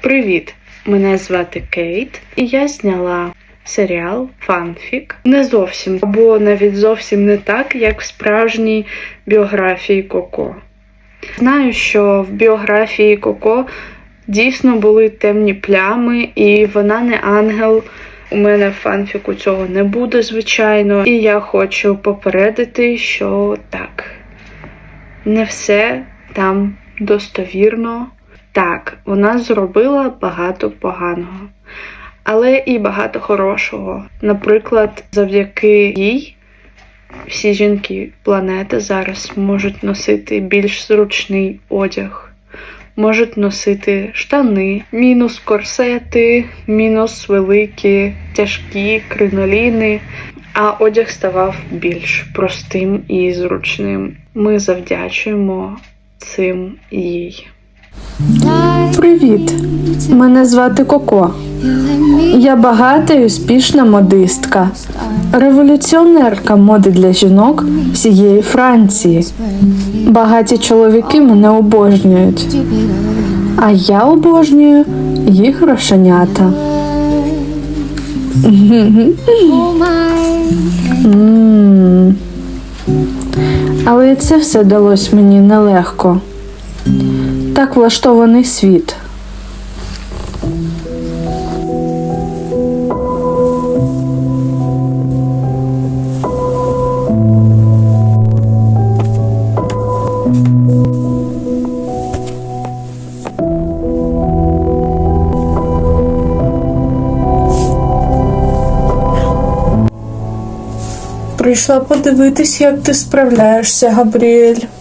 Привіт! Мене звати Кейт, і я зняла серіал Фанфік. Не зовсім, або навіть зовсім не так, як в справжній біографії Коко. Знаю, що в біографії Коко дійсно були темні плями, і вона не ангел. У мене фанфіку цього не буде, звичайно. І я хочу попередити, що так, не все там достовірно. Так, вона зробила багато поганого, але і багато хорошого. Наприклад, завдяки їй всі жінки планети зараз можуть носити більш зручний одяг, можуть носити штани, мінус корсети, мінус великі, тяжкі криноліни, а одяг ставав більш простим і зручним. Ми завдячуємо цим їй. Привіт! Мене звати Коко. Я багата і успішна модистка, революціонерка моди для жінок всієї Франції. Багаті чоловіки мене обожнюють, а я обожнюю їх грошенята. Але це все далось мені нелегко. Так влаштований світ. Прийшла подивитись, як ти справляєшся, Габріель.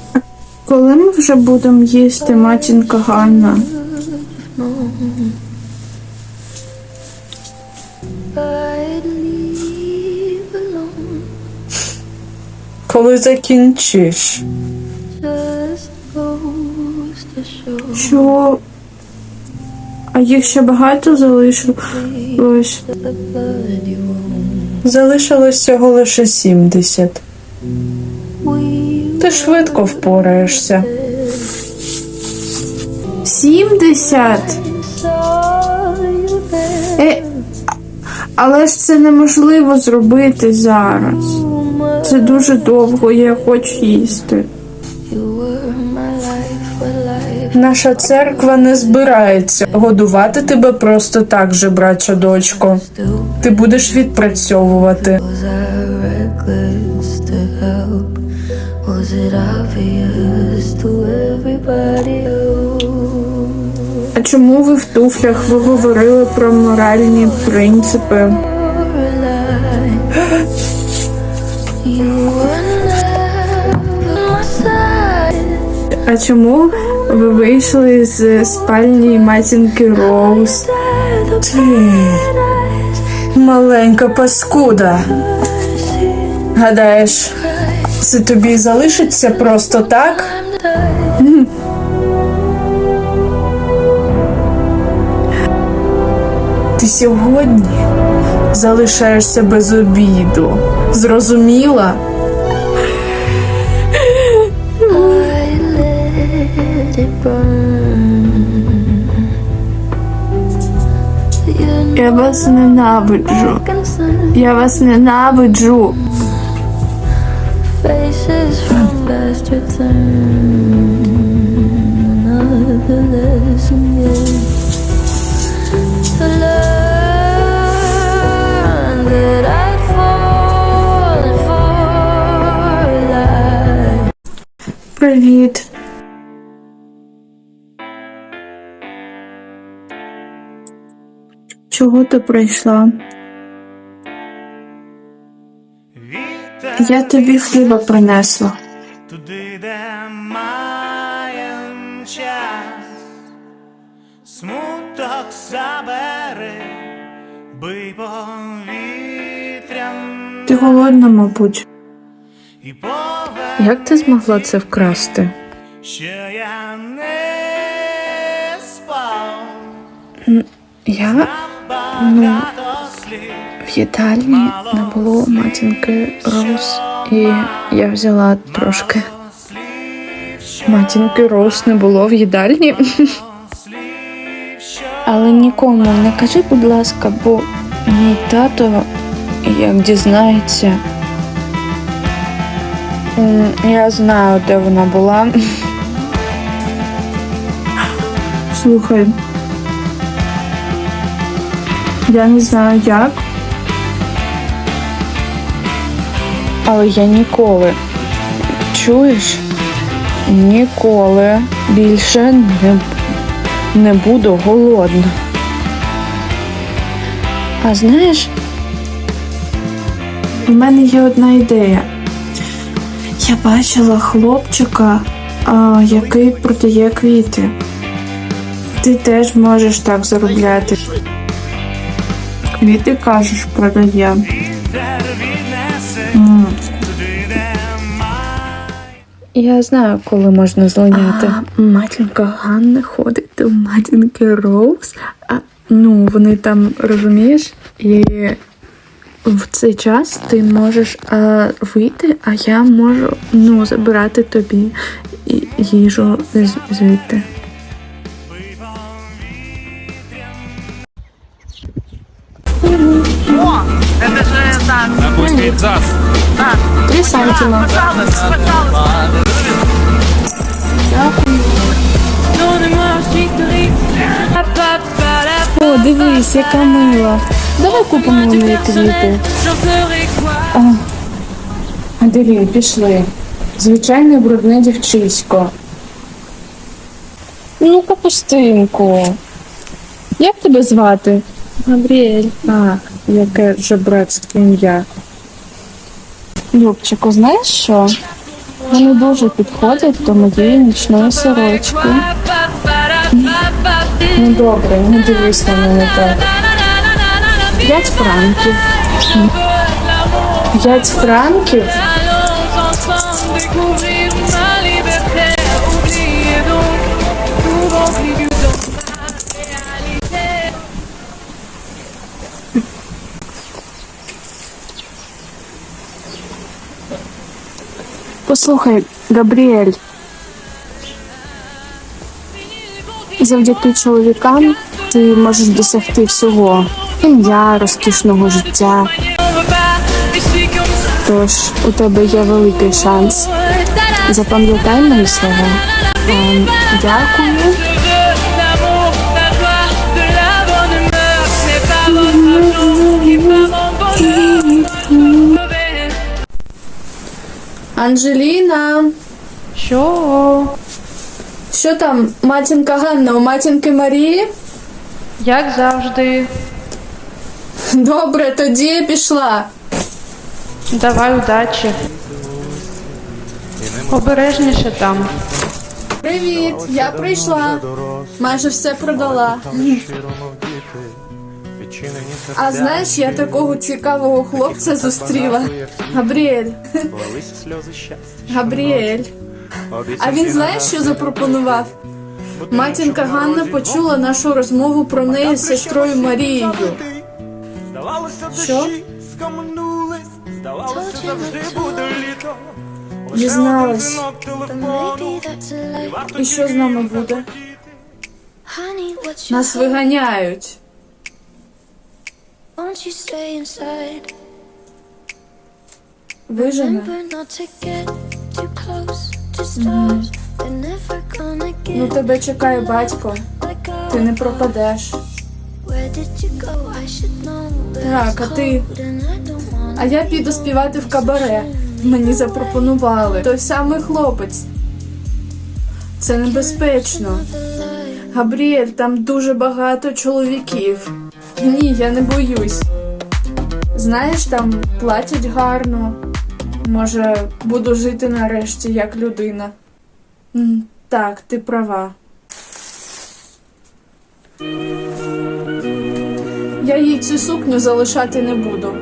Коли ми вже будемо їсти, матінка Ганна? Коли закінчиш? Що? А їх ще багато залишилось? Залишилось всього лише 70. Ти швидко впораєшся. 70? saw you there. Е, але ж це неможливо зробити зараз. Це дуже довго, я хочу їсти. Наша церква не збирається годувати тебе просто так же, брача дочко. Ти будеш відпрацьовувати. Was it obvious to everybody else? А чому ви в туфлях ви говорили про моральні принципи? А чому ви вийшли з спальні матінки Роуз? Ти маленька паскуда. Гадаєш, це тобі залишиться просто так? Ти сьогодні залишаєшся без обіду. Зрозуміла? Я вас ненавиджу. Я вас ненавиджу. Faces from past return. Another lesson yet to learn. Привіт. Чого ти прийшла? Я тобі хліба принесла. туди, де маєм час, смуток забери, бий повітрям Ти голодна, мабуть. Як ти змогла це вкрасти? що я не спав, Я слів. В їдальні не було матінки Роуз, і я взяла трошки. Матінки Роуз не було в їдальні. Але нікому не кажи, будь ласка, бо мій тато, як дізнається. Я знаю, де вона була. Слухай. Я не знаю як. Але я ніколи. Чуєш? Ніколи більше не, не буду голодна. А знаєш, У мене є одна ідея. Я бачила хлопчика, а, який продає квіти. Ти теж можеш так заробляти. Квіти кажеш, продає. Я знаю, коли можна злиняти. А, матінка Ганна ходить до матінки Роуз. А, ну, вони там, розумієш, і в цей час ти можеш а, вийти, а я можу ну, забирати тобі їжу звідти. Напустить зас. Три сантима. О, дивись, яка мила. Давай купимо у неї квіти. О, Аделін, пішли. Звичайне брудне дівчисько. Ну, капустинку. Як тебе звати? Габріель. А, яке жебрацьке ім'я. Любчику, знаєш що? Вони дуже підходять до моєї нічної сорочки. Ну добре, не дивись на мене так. П'ять франків. П'ять франків? Послухай, Габріель. Завдяки чоловікам ти можеш досягти всього. Ім'я, розкішного життя. Тож у тебе є великий шанс. Запам'ятай мої слова. Ем, дякую. Анжеліна, Що? що там, матінка Ганна, у матінки Марії? Як завжди. Добре, тоді я пішла. Давай удачі. Обережніше там. Привіт, я прийшла. Майже все продала. А знаєш, я такого цікавого хлопця зустріла. Габріель. Габріель. А він знаєш, що запропонував? Матінка Ганна почула нашу розмову про неї з сестрою Марією. Здавалося, Що? здавалося, завжди буде літо. Дізналась. І що з нами буде? Нас виганяють. Never gonna Ну тебе чекає батько. Ти не пропадеш. Так, а ти? А я піду співати в кабаре. Мені запропонували. Той самий хлопець. Це небезпечно. Габріель, там дуже багато чоловіків. Ні, я не боюсь. Знаєш, там платять гарно. Може, буду жити нарешті як людина. Так, ти права. Я їй цю сукню залишати не буду.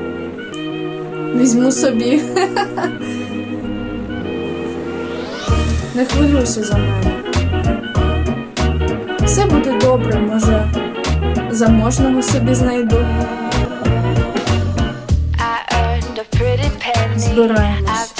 Візьму собі. Не хвилюйся за мене. Все буде добре, може, заможного собі знайду. Збираємось.